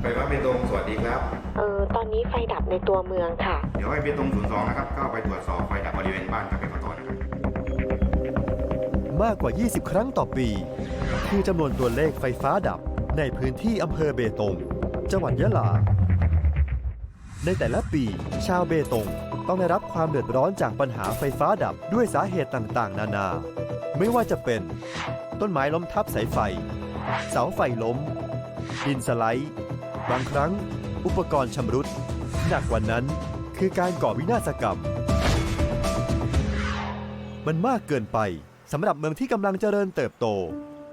ไฟฟ้าเบตงสวัสดีครับ เออตอนนี้ไฟดับในตัวเมืองค่ะ เดี๋ยวให้เบตงศูนย์สองนะครับเข้าไปตรวจสอบไฟดับบริเวณบ้านกับเบตงนะครับมากกว่า 20 ครั้งต่อปี คือจำนวนตัวเลขไฟฟ้าดับในพื้นที่อำเภอเบตง จังหวัดยะลา ในแต่ละปี ชาวเบตง ต้องได้รับความเดือดร้อนจากปัญหาไฟฟ้าดับด้วยสาเหตุต่างๆ นานา ไม่ว่าจะเป็น ต้นไม้ล้มทับสายไฟ เสาไฟล้ม ดินสไลด์ บางครั้งอุปกรณ์ชำรุด หนักกว่านั้นคือการก่อวินาศกรรม มันมากเกินไปสำหรับเมืองที่กำลังเจริญเติบโต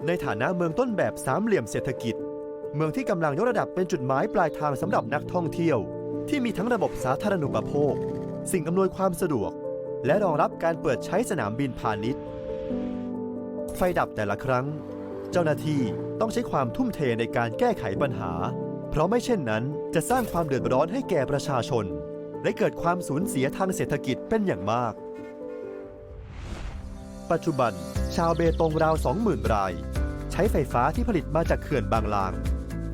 ในฐานะเมืองต้นแบบสามเหลี่ยมเศรษฐกิจ เมืองที่กำลังยกระดับเป็นจุดหมายปลายทางสำหรับนักท่องเที่ยว ที่มีทั้งระบบสาธารณูปโภค สิ่งอำนวยความสะดวก และรองรับการเปิดใช้สนามบินพาณิชย์ ไฟดับแต่ละครั้ง เจ้าหน้าที่ต้องใช้ความทุ่มเทในการแก้ไขปัญหา เพราะไม่เช่นนั้นจะสร้างความเดือดร้อนให้แก่ประชาชน และเกิดความสูญเสียทางเศรษฐกิจเป็นอย่างมาก ปัจจุบัน ชาวเบตงราว 20,000 ราย ใช้ไฟฟ้าที่ผลิตมาจากเขื่อนบางลาง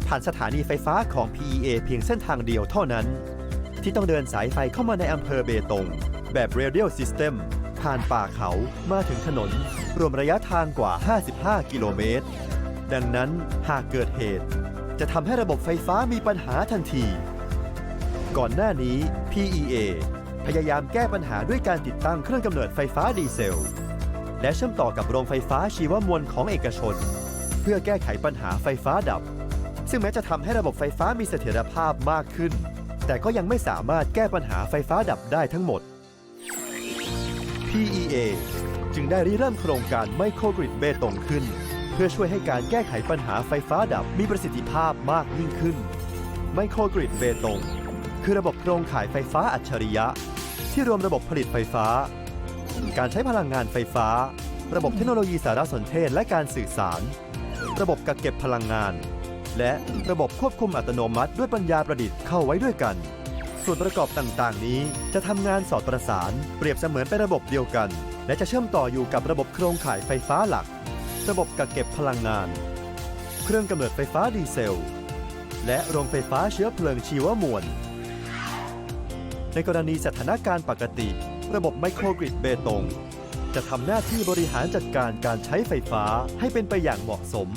ผ่านสถานีไฟฟ้าของ PEA เพียงเส้นทางเดียวเท่านั้น ที่ต้องเดินสายไฟเข้ามาในอำเภอเบตง แบบ Radial System ผ่านป่าเขามาถึงถนน รวมระยะทางกว่า 55 กิโลเมตร ดังนั้นหากเกิดเหตุ จะทำให้ระบบไฟฟ้ามีปัญหาทันที ก่อนหน้านี้ PEA พยายามแก้ปัญหาด้วยการติดตั้งเครื่องกำเนิดไฟฟ้าดีเซล และเชื่อมต่อกับโรงไฟฟ้าชีวมวลของเอกชน เพื่อแก้ไขปัญหาไฟฟ้าดับ ซึ่งแม้จะทำให้ระบบไฟฟ้ามีเสถียรภาพมากขึ้น แต่ก็ยังไม่สามารถแก้ปัญหาไฟฟ้าดับได้ทั้งหมด PEA จึงได้ริเริ่มโครงการไมโครกริดเบตงขึ้น เพื่อช่วยให้การแก้ไขปัญหาไฟฟ้าดับมีประสิทธิภาพมากยิ่งขึ้น ไมโครกริดเบตง คือระบบโครงข่ายไฟฟ้าอัจฉริยะ ที่รวมระบบผลิตไฟฟ้า การใช้พลังงานไฟฟ้า ระบบเทคโนโลยีสารสนเทศและการสื่อสาร ระบบกักเก็บพลังงาน และระบบควบคุมอัตโนมัติด้วยปัญญาประดิษฐ์เข้าไว้ด้วยกัน ส่วนประกอบต่างๆ นี้จะทำงานสอดประสาน เปรียบเสมือนเป็นระบบเดียวกัน และจะเชื่อมต่ออยู่กับระบบโครงข่ายไฟฟ้าหลัก ระบบกักเก็บพลังงาน เครื่องกำเนิดไฟฟ้าดีเซล และโรงไฟฟ้าเชื้อเพลิงชีวมวล ในกรณีสถานการณ์ปกติ ระบบไมโครกริดเบตง จะทำหน้าที่บริหารจัดการการใช้ไฟฟ้าให้เป็นไปอย่างเหมาะสม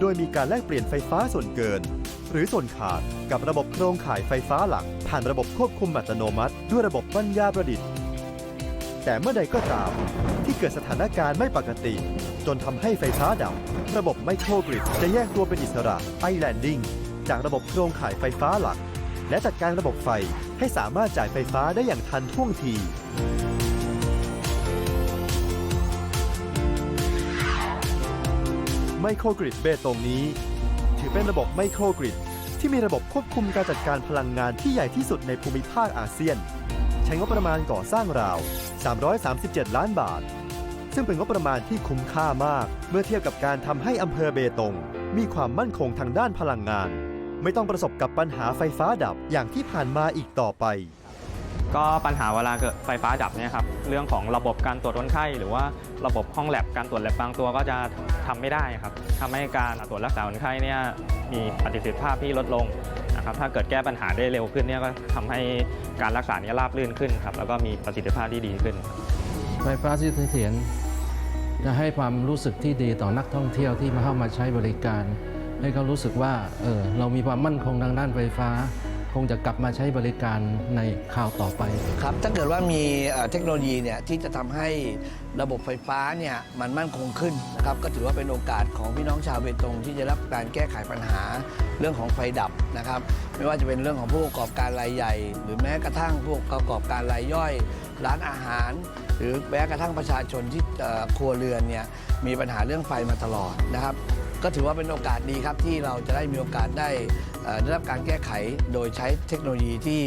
โดยมีการแลกเปลี่ยนไฟฟ้าส่วนเกิน หรือส่วนขาดกับระบบโครงข่ายไฟฟ้าหลัก ผ่านระบบควบคุมอัตโนมัติ ด้วยระบบปัญญาประดิษฐ์ แต่เมื่อใดก็ตามที่เกิดสถานการณ์ไม่ปกติ จนทำให้ไฟฟ้าดับ ระบบไมโครกริดจะแยกตัวเป็นอิสระไอแลนดิ้งจากระบบโครงข่ายไฟฟ้าหลัก และจัดการระบบไฟให้สามารถจ่ายไฟฟ้าได้อย่างทันท่วงทีไมโครกริดเบตงนี้ ถือเป็นระบบไมโครกริดที่มีระบบควบคุมการจัดการพลังงานที่ใหญ่ที่สุดในภูมิภาคอาเซียน ใช้งบประมาณก่อสร้างราว 337 ล้านบาท ซึ่งเป็นงบประมาณที่คุ้มค่ามาก เมื่อเทียบกับการทำให้อำเภอเบตง มีความมั่นคงทางด้านพลังงาน ไม่ต้องประสบกับปัญหาไฟฟ้าดับอย่างที่ผ่านมาอีกต่อไป ก็ปัญหาเวลาเกิดไฟฟ้าดับเนี่ยครับเรื่องของระบบการตรวจคนไข้ หรือว่าระบบห้องแลบการตรวจแลบบางตัวก็จะทำไม่ได้ครับทำให้การตรวจรักษาคนไข้เนี่ยมีประสิทธิภาพที่ลดลงนะครับถ้าเกิดแก้ปัญหาได้เร็วขึ้นเนี่ยก็ทำให้การรักษาเนี่ยราบรื่นขึ้นครับแล้วก็มีประสิทธิภาพที่ดีขึ้น ไฟฟ้าที่เสถียรจะให้ความรู้สึกที่ดีต่อนักท่องเที่ยวที่มาเข้ามาใช้บริการ ให้เขารู้สึกว่าเออเรามีความมั่นคงทางด้านไฟฟ้า คงจะกลับมาใช้บริการในคราวต่อไป ครับ ถ้าเกิดว่ามีเทคโนโลยีเนี่ยที่จะทำให้ระบบไฟฟ้าเนี่ยมันมั่นคงขึ้นนะครับก็ถือว่าเป็นโอกาสของพี่น้องชาวเบตงที่จะรับการแก้ไขปัญหาเรื่องของไฟดับนะครับไม่ว่าจะเป็นเรื่องของผู้ประกอบการรายใหญ่ หรือแม้กระทั่งผู้ประกอบการรายย่อย ร้านอาหาร หรือแม้กระทั่งประชาชนที่ครัวเรือนเนี่ยมีปัญหาเรื่องไฟมาตลอดนะครับ ก็ถือว่าเป็นโอกาสดีครับที่เราจะได้มีโอกาสได้ได้รับการแก้ไขโดยใช้เทคโนโลยีที่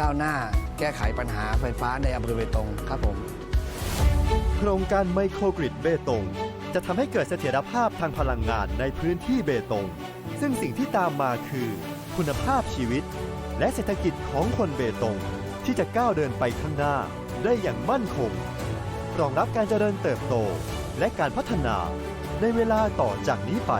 ก้าวหน้าแก้ไขปัญหาไฟฟ้าในอำเภอเบตงครับผม โครงการไมโครกริดเบตง จะทำให้เกิดเสถียรภาพทางพลังงานในพื้นที่เบตง ซึ่งสิ่งที่ตามมาคือ คุณภาพชีวิต และเศรษฐกิจของคนเบตง ที่จะก้าวเดินไปข้างหน้าได้อย่างมั่นคงรองรับการเจริญเติบโตและการพัฒนา ในเวลาต่อจากนี้ไป